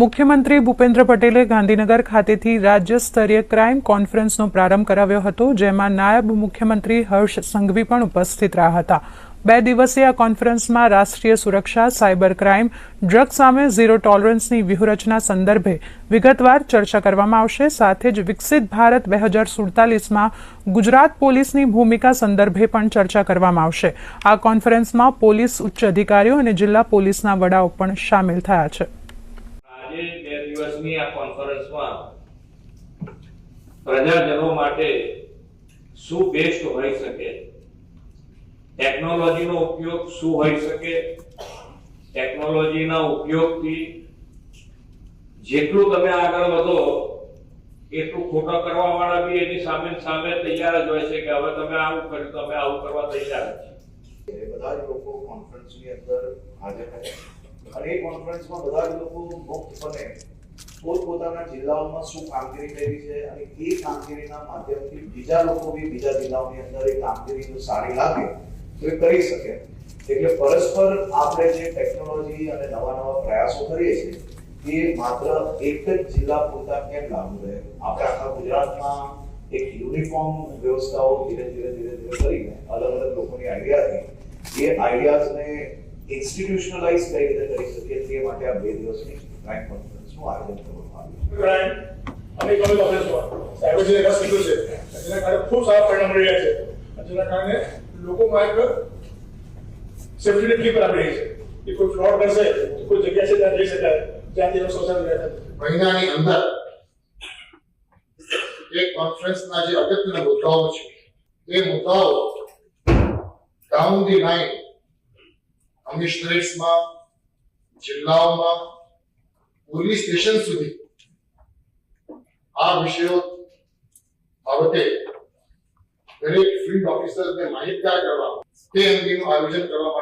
મુખ્યમંત્રી ભૂપેન્દ્ર પટેલે ગાંધીનગર ખાતેથી રાજ્ય સ્તરીય ક્રાઇમ કોન્ફરન્સનો પ્રારંભ કરાવ્યો હતો, જેમાં નાયબ મુખ્યમંત્રી હર્ષ સંઘવી પણ ઉપસ્થિત રહ્યા હતા. બે દિવસીય આ કોન્ફરન્સમાં રાષ્ટ્રીય સુરક્ષા, સાયબર ક્રાઇમ ડ્રગ સામે ઝીરો ટોલરન્સની વ્યૂહરચના સંદર્ભે વિગતવાર ચર્ચા કરવામાં આવશે. સાથે જ વિકસિત ભારત બે હજાર સુડતાલીસમાં ગુજરાત પોલીસની ભૂમિકા સંદર્ભે પણ ચર્ચા કરવામાં આવશે. આ કોન્ફરન્સમાં પોલીસ ઉચ્ચ અધિકારીઓ અને જિલ્લા પોલીસના વડાઓ પણ સામેલ થયા છે. દિવસની આ કોન્ફરન્સમાં પ્રજાજનો માટે શું બેસ્ટ હોઈ શકે? ટેકનોલોજીનો ઉપયોગ શું હોઈ શકે? ટેકનોલોજીના ઉપયોગથી જેટલું તમે આગળ વધો, એટલું ખોટો કરવા વાળા બી એની સામે સામે તૈયાર જ હોય છે કે હવે તમે આવું કર્યું, તમે આવું કરવા તૈયાર છે. બધા જ લોકો કોન્ફરન્સની અંદર હાજર થયા અને એ કોન્ફરન્સમાં બધા જ લોકો મુક્તપણે પોતપોતાના જિલ્લાઓમાં શું કામગીરી કરી છે અને એ કામગીરીના માધ્યમથી બીજા લોકો બી બીજા જિલ્લાઓની અંદર એ કામગીરી જો સારી લાગે, તો એ કરી શકે. એટલે પરસ્પર આપણે જે ટેકનોલોજી અને નવા નવા પ્રયાસો કરીએ છીએ, એ માત્ર એક જ જિલ્લા પૂરતા કેમ લાગુ રહે? આપણે આખા ગુજરાતમાં એક યુનિફોર્મ વ્યવસ્થાઓ ધીરે ધીરે ધીરે ધીરે કરીને અલગ અલગ લોકોની આઈડિયાથી, એ આઈડિયાઝને ઇન્સ્ટિટ્યુશનલાઇઝ કઈ રીતે કરી શકીએ તે માટે આ બે દિવસની ક્રાઇમ કોન્ફરન્સનું આયોજન કરવામાં આવ્યું છે? અને ઇકોનોમિક ઓફેન્સમાં સાયબર જે રસ નીકળ્યું છે જેના કારણે ખૂબ સારા પરિણામ મળી રહ્યા છે. જેના કારણે લોકોમાં એક સેફ્ટી નેટ કી આપી રહી છે. કે કોઈ ફ્રોડ કરશે તો કોઈ જગ્યા છે ત્યાં જઈ શકાય જ્યાંથી એનો શોષણ રહ્યા મહિનાની અંદર એક કોન્ફરન્સના જે અગત્યના મુદ્દાઓ છે એ મુદ્દાઓ ડાઉન ધી લાઈન કમિશનરેટ્સમાં જિલ્લાઓમાં પોલીસ સ્ટેશન સુધી આ વિષયો બાબતે દરેક ફિલ્ડ ઓફિસરને માહિતગાર કરવા તે અંગેનું આયોજન કરવા